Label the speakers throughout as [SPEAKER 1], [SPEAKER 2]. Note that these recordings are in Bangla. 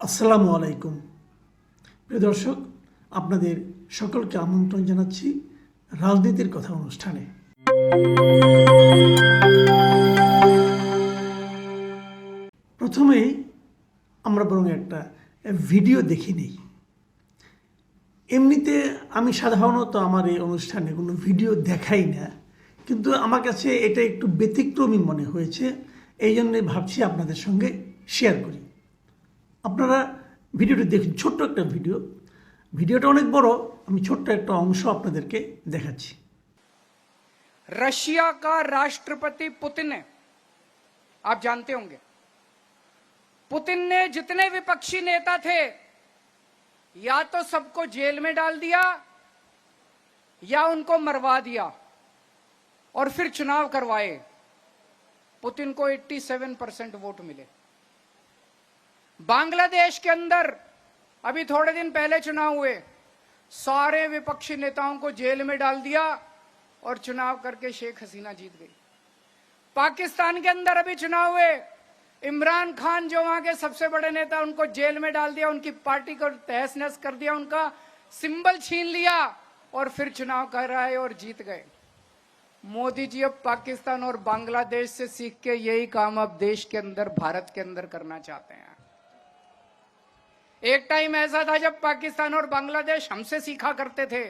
[SPEAKER 1] আসসালামু আলাইকুম। প্রিয় দর্শক, আপনাদের সকলকে আমন্ত্রণ জানাচ্ছি রাজনীতির কথা অনুষ্ঠানে। প্রথমেই আমরা বরং একটা ভিডিও দেখে নিই। এমনিতে আমি সাধারণত আমার এই অনুষ্ঠানে কোনো ভিডিও দেখাই না, কিন্তু আমার কাছে এটা একটু ব্যতিক্রমী মনে হয়েছে এই জন্যই ভাবছি আপনাদের সঙ্গে শেয়ার করি। আপনারা ভিডিওটি দেখুন ছোট্ট একটা ভিডিও ভিডিওটা অনেক বড় আমি ছোট্ট একটা অংশ আপনাদেরকে দেখাচ্ছি
[SPEAKER 2] रशिया का राष्ट्रपति पुतिन है आप जानते होंगे पुतिन ने जितने विपक्षी नेता थे या तो सबको जेल में डाल दिया या उनको मरवा दिया और फिर चुनाव करवाए पुतिन को 87 परसेंट वोट मिले बांग्लादेश के अंदर, अभी थोड़े दिन पहले चुनाव हुए, सारे विपक्षी नेताओं को जेल में डाल दिया और चुनाव करके शेख हसीना जीत गई। पाकिस्तान के अंदर अभी चुनाव हुए, इमरान खान जो वहाँ के सबसे बड़े नेता, उनको जेल में डाल दिया, उनकी पार्टी को तहस नहस कर दिया, उनका सिंबल छीन लिया और फिर चुनाव कराए और जीत गए। मोदी जी अब पाकिस्तान और बांग्लादेश से सीख के यही काम अब देश के अंदर, भारत के अंदर करना चाहते हैं। एक टाइम ऐसा था जब पाकिस्तान और बांग्लादेश हमसे सीखा करते थे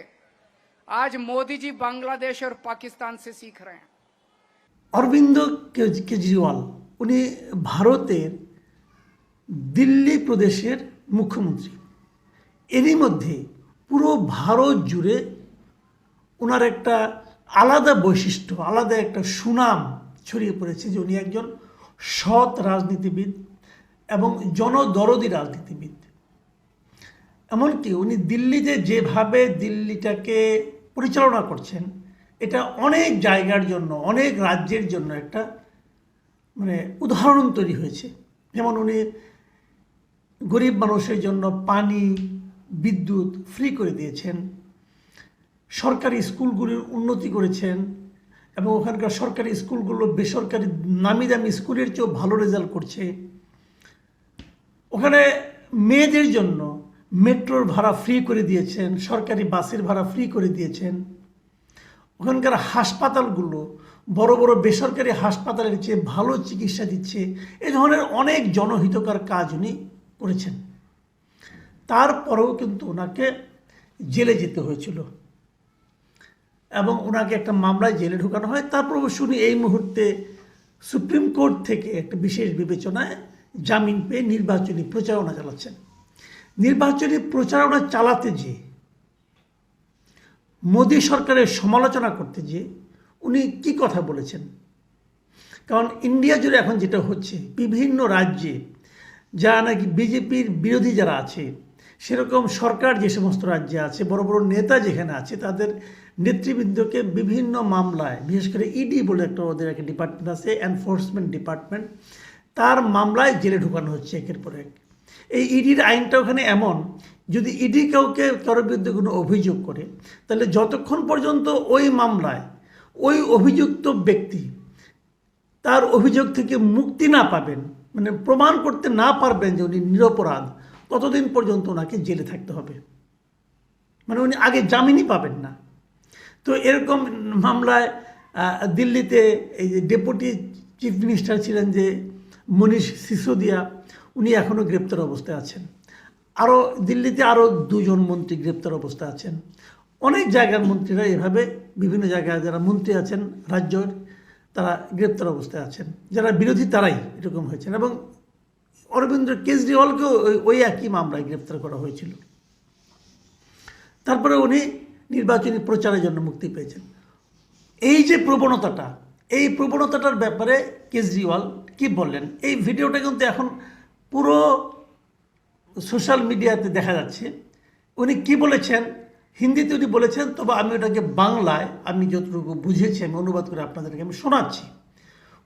[SPEAKER 2] आज मोदी जी बांग्लादेश और पाकिस्तान से सीख रहे हैं
[SPEAKER 1] অরবিন্দ কেজ- কেজরিওয়াল উনি ভারতের দিল্লি প্রদেশের মুখ্যমন্ত্রী এরই মধ্যে পুরো ভারত জুড়ে ওনার একটা আলাদা বৈশিষ্ট্য আলাদা একটা সুনাম ছড়িয়ে পড়েছে যে উনি একজন সৎ রাজনীতিবিদ এবং জনদরদি রাজনীতিবিদ এমনকি উনি দিল্লিতে যেভাবে দিল্লিটাকে পরিচালনা করছেন, এটা অনেক জায়গার জন্য, অনেক রাজ্যের জন্য একটা মানে উদাহরণ তৈরি হয়েছে। যেমন উনি গরিব মানুষের জন্য পানি, বিদ্যুৎ ফ্রি করে দিয়েছেন, সরকারি স্কুলগুলির উন্নতি করেছেন এবং ওখানকার সরকারি স্কুলগুলো বেসরকারি নামি দামি স্কুলের চেয়েও ভালো রেজাল্ট করছে। ওখানে মেয়েদের জন্য মেট্রোর ভাড়া ফ্রি করে দিয়েছেন, সরকারি বাসের ভাড়া ফ্রি করে দিয়েছেন। ওখানকার হাসপাতালগুলো বড় বড় বেসরকারি হাসপাতালের চেয়ে ভালো চিকিৎসা দিচ্ছে, এ ধরনের অনেক জনহিতকর কাজ উনি করেছেন। তারপরেও কিন্তু ওনাকে জেলে যেতে হয়েছিল। এবং ওনাকে একটা মামলায় জেলে ঢোকানো হয়। তারপর অবশ্য উনি এই মুহূর্তে সুপ্রিম কোর্ট থেকে একটা বিশেষ বিবেচনায় জামিন পেয়ে নির্বাচনী প্রচারণা চালাচ্ছেন। নির্বাচনী প্রচারণা চালাতে যে, মোদী সরকারের সমালোচনা করতে যে, উনি কি কথা বলেছেন? কারণ ইন্ডিয়া জুড়ে এখন যেটা হচ্ছে, বিভিন্ন রাজ্যে যারা নাকি বিজেপির বিরোধী যারা আছে, সেরকম সরকার যে সমস্ত রাজ্যে আছে, বড় বড় নেতা যেখানে আছে, তাদের নেতৃবৃন্দকে বিভিন্ন মামলায়, বিশেষ করে ইডি বলে একটা ওদের একটা ডিপার্টমেন্ট আছে এনফোর্সমেন্ট ডিপার্টমেন্ট তার মামলায় জেলে ঢুকানো হচ্ছে একের পর এক। এই ইডির আইনটা ওখানে এমন, যদি ইডি কাউকে কারোর বিরুদ্ধে কোনো অভিযোগ করে, তাহলে যতক্ষণ পর্যন্ত ওই মামলায় ওই অভিযুক্ত ব্যক্তি তার অভিযোগ থেকে মুক্তি না পাবেন মানে প্রমাণ করতে না পারবেন যে উনি নিরপরাধ, ততদিন পর্যন্ত ওনাকে জেলে থাকতে হবে। মানে উনি আগে জামিনই পাবেন না। তো এরকম মামলায় দিল্লিতে এই যে ডেপুটি চিফ মিনিস্টার ছিলেন যে মনীষ সিসোদিয়া উনি এখনও গ্রেপ্তার অবস্থায় আছেন। আরও দিল্লিতে আরও দুজন মন্ত্রী গ্রেপ্তার অবস্থায় আছেন। অনেক জায়গার মন্ত্রীরা এভাবে বিভিন্ন জায়গায় যারা মন্ত্রী আছেন, রাজ্যের, তারা গ্রেপ্তার অবস্থায় আছেন। যারা বিরোধী তারাই এরকম হয়েছেন এবং অরবিন্দ কেজরিওয়ালকেও ওই- ওই একই মামলায় গ্রেপ্তার করা হয়েছিল। তারপরে উনি নির্বাচনী প্রচারের জন্য মুক্তি পেয়েছেন। এই যে প্রবণতাটা, এই প্রবণতাটার ব্যাপারে কেজরিওয়াল কি বললেন? এই ভিডিওটা কিন্তু এখন পুরো সোশ্যাল মিডিয়াতে দেখা যাচ্ছে। উনি কি বলেছেন? হিন্দিতে উনি বলেছেন, তবে আমি ওটাকে বাংলায়, আমি যতটুকু বুঝেছি, আমি অনুবাদ করে আপনাদেরকে আমি শোনাচ্ছি।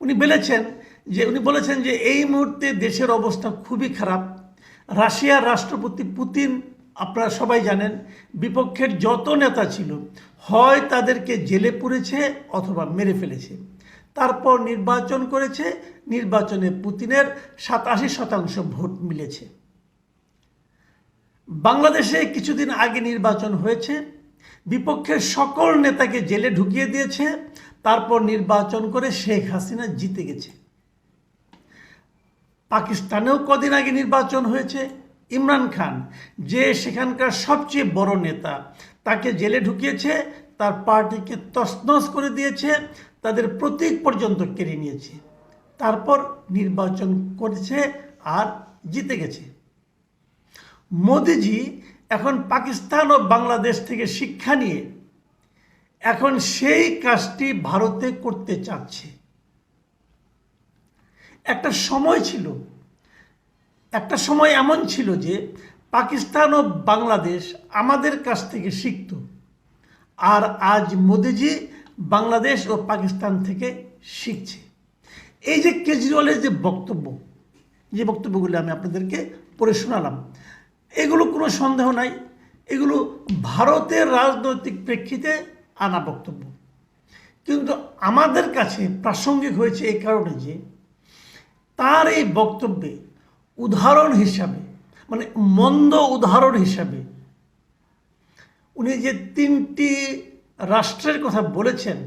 [SPEAKER 1] উনি বলেছেন যে, উনি বলেছেন যে, এই মুহূর্তে দেশের অবস্থা খুবই খারাপ। রাশিয়ার রাষ্ট্রপতি পুতিন, আপনারা সবাই জানেন, বিপক্ষের যত নেতা ছিল, হয় তাদেরকে জেলে পুরেছে অথবা মেরে ফেলেছে। তারপর নির্বাচন করেছে। নির্বাচনে পুতিনের সাতাশি শতাংশ ভোট মিলেছে। বাংলাদেশে কিছুদিন আগে নির্বাচন হয়েছে। বিপক্ষের সকল নেতাকে জেলে ঢুকিয়ে দিয়েছে। তারপর নির্বাচন করে শেখ হাসিনা জিতে গেছে। পাকিস্তানেও কদিন আগে নির্বাচন হয়েছে। ইমরান খান, যে সেখানকার সবচেয়ে বড় নেতা, তাকে জেলে ঢুকিয়েছে। তার পার্টিকে তছনছ করে দিয়েছে। তাদের প্রতীক পর্যন্ত কেড়ে নিয়েছে। তারপর নির্বাচন করেছে আর জিতে গেছে। মোদিজি এখন পাকিস্তান ও বাংলাদেশ থেকে শিক্ষা নিয়ে এখন সেই কাজটি ভারতে করতে চাচ্ছে। একটা সময় ছিল, একটা সময় এমন ছিল যে পাকিস্তান ও বাংলাদেশ আমাদের কাছ থেকে শিখত। আর আজ মোদিজি বাংলাদেশ ও পাকিস্তান থেকে শিখছে। এই যে কেজরিওয়ালের যে বক্তব্য, যে বক্তব্যগুলি আমি আপনাদেরকে পড়ে শোনালাম, এগুলো কোনো সন্দেহ নাই, এগুলো ভারতের রাজনৈতিক প্রেক্ষিতে আনা বক্তব্য। কিন্তু আমাদের কাছে প্রাসঙ্গিক হয়েছে এই কারণে যে, তার এই বক্তব্যে উদাহরণ হিসাবে মানে মন্দ উদাহরণ হিসাবে, উনি যে তিনটি রাষ্ট্রের কথা বলেছেন,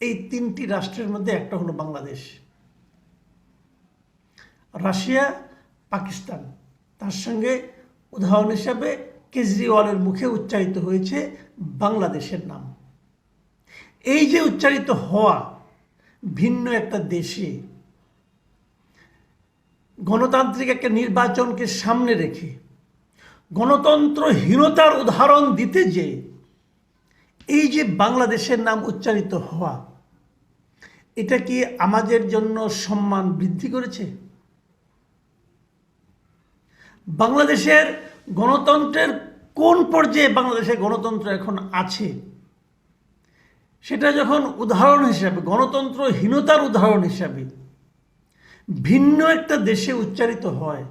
[SPEAKER 1] এই তিনটি রাষ্ট্রের মধ্যে একটা হলো বাংলাদেশ। রাশিয়া, পাকিস্তান। তার সঙ্গে উদাহরণ হিসাবে কেজরিওয়ালের মুখে উচ্চারিত হয়েছে বাংলাদেশের নাম। এই যে উচ্চারিত হওয়া ভিন্ন একটা দেশে, গণতান্ত্রিক একটা নির্বাচনকে সামনে রেখে গণতন্ত্রহীনতার উদাহরণ দিতে যে এই যে বাংলাদেশের নাম উচ্চারিত হওয়া, এটা কি আমাদের জন্য সম্মান বৃদ্ধি করেছে? বাংলাদেশের গণতন্ত্রের কোন পর্যায়ে বাংলাদেশের গণতন্ত্র এখন আছে? সেটা যখন উদাহরণ হিসাবে, গণতন্ত্রহীনতার উদাহরণ হিসাবে ভিন্ন একটা দেশে উচ্চারিত হয়,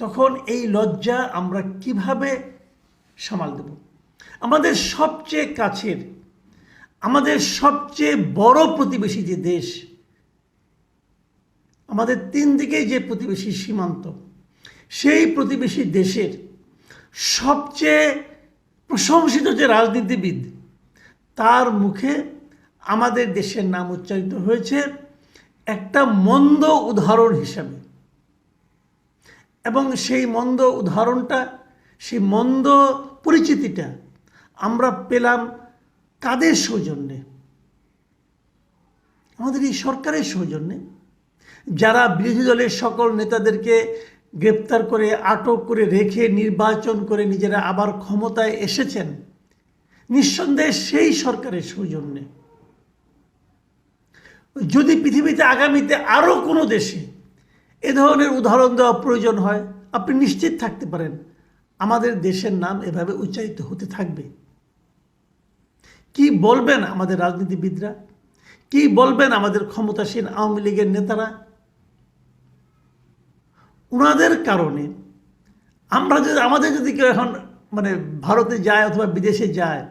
[SPEAKER 1] তখন এই লজ্জা আমরা কীভাবে সামাল দেব? আমাদের সবচেয়ে কাছের, আমাদের সবচেয়ে বড় প্রতিবেশী যে দেশ, আমাদের তিন দিকে যে প্রতিবেশী সীমান্ত, সেই প্রতিবেশী দেশের সবচেয়ে প্রশংসিত যে রাজনীতিবিদ, তার মুখে আমাদের দেশের নাম উচ্চারিত হয়েছে একটা মন্দ উদাহরণ হিসাবে। এবং সেই মন্দ উদাহরণটা, সেই মন্দ পরিচিতিটা আমরা পেলাম কাদের সৌজন্যে? আমাদের এই সরকারের সৌজন্যে। যারা বিরোধী দলের সকল নেতাদেরকে গ্রেপ্তার করে, আটক করে রেখে নির্বাচন করে নিজেরা আবার ক্ষমতায় এসেছেন, নিঃসন্দেহে সেই সরকারের সৌজন্যে। যদি পৃথিবীতে আগামীতে আরও কোনো দেশে এ ধরনের উদাহরণ দেওয়া প্রয়োজন হয়, আপনি নিশ্চিত থাকতে পারেন। আমাদের দেশের নাম এভাবে উচ্চারিত হতে থাকবে। কি বলবেন আমাদের রাজনীতিবিদরা? কি বলবেন আমাদের ক্ষমতাসীন আওয়ামী লীগের নেতারা? ওনাদের কারণে আমরা যদি, আমাদের যদি কেউ এখন মানে ভারতে যায় অথবা বিদেশে যায়,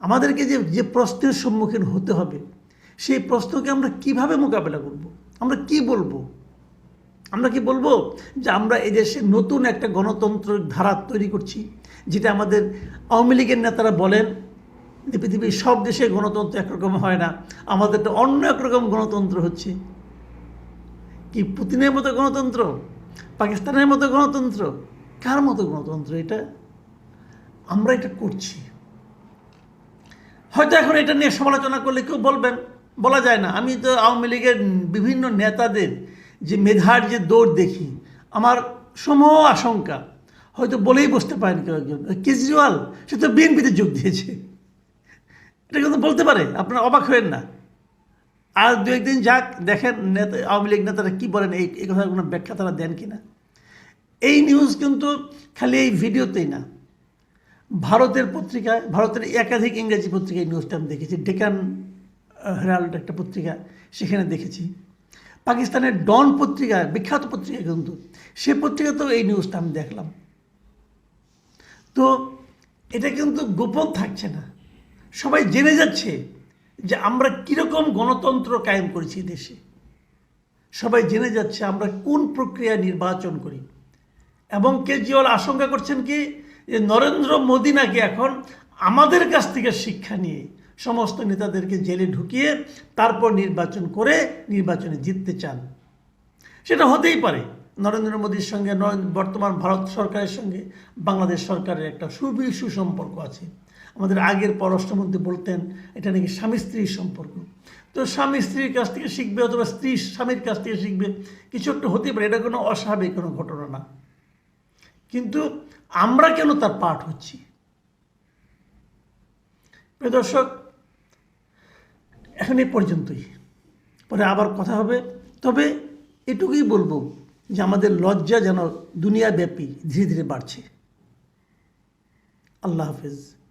[SPEAKER 1] আমাদেরকে যে যে প্রশ্নের সম্মুখীন হতে হবে, সেই প্রশ্নকে আমরা কীভাবে মোকাবেলা করব? আমরা কি বলব? আমরা কি বলব যে আমরা এই দেশে নতুন একটা গণতন্ত্র ধারা তৈরি করছি, যেটা আমাদের আওয়ামী লীগের নেতারা বলেন পৃথিবীর সব দেশে গণতন্ত্র একরকম হয় না আমাদের তো অন্য একরকম গণতন্ত্র হচ্ছে। কি পুতিনের মতো গণতন্ত্র? পাকিস্তানের মতো গণতন্ত্র? কার মতো গণতন্ত্র এটা? আমরা এটা করছি। হয়তো এখন এটা নিয়ে সমালোচনা করলে কেউ বলবেন, বলা যায় না। আমি তো আওয়ামী লীগের বিভিন্ন নেতাদের যে মেধার যে দৌড় দেখি, আমার সমূহ আশঙ্কা। হয়তো বলেই বসতে পারেন কেউ একজন। কেজরিওয়াল, সে তো বিএনপিতে যোগ দিয়েছে। এটা কিন্তু বলতে পারে, আপনারা অবাক হবেন না। আর দু একদিন যাক, দেখেন নেতা, আওয়ামী লীগ নেতারা কী বলেন, এই এই কথার কোনো ব্যাখ্যা তারা দেন কি না এই নিউজ কিন্তু খালি এই ভিডিওতেই না। ভারতের পত্রিকায় ভারতের একাধিক ইংরেজি পত্রিকায় নিউজটা আমি দেখেছি। ডেকান হেরাল্ড একটা পত্রিকা সেখানে দেখেছি। পাকিস্তানের ডন পত্রিকা, বিখ্যাত পত্রিকা কিন্তু, সে পত্রিকাতেও এই নিউজটা আমি দেখলাম। তো এটা কিন্তু গোপন থাকছে না। সবাই জেনে যাচ্ছে যে আমরা কীরকম গণতন্ত্র কায়েম করেছি দেশে। সবাই জেনে যাচ্ছে আমরা কোন প্রক্রিয়া নির্বাচন করি। এবং কেজরিওয়াল আশঙ্কা করছেন কি যে নরেন্দ্র মোদী নাকি এখন আমাদের কাছ থেকে শিক্ষা নিয়ে সমস্ত নেতাদেরকে জেলে ঢুকিয়ে তারপর নির্বাচন করে নির্বাচনে জিততে চান। সেটা হতেই পারে। নরেন্দ্র মোদীর সঙ্গে বর্তমান ভারত সরকারের সঙ্গে বাংলাদেশ সরকারের একটা সুবি সুসম্পর্ক আছে। আমাদের আগের পররাষ্ট্রমন্ত্রী বলতেন, এটা নাকি স্বামী স্ত্রীর সম্পর্ক। তো স্বামী স্ত্রীর কাছ থেকে শিখবে অথবা স্ত্রী স্বামীর কাছ থেকে শিখবে, কিছু একটা হতে পারে। এটা কোনো অস্বাভাবিক, কোনো ঘটনা না। কিন্তু আমরা কেন তার পাঠ হচ্ছি? দর্শক, এখন এই পর্যন্তই। পরে আবার কথা হবে। তবে এটুকুই বলব যে আমাদের লজ্জা যেন দুনিয়াব্যাপী ধীরে ধীরে বাড়ছে। আল্লাহ হাফেজ।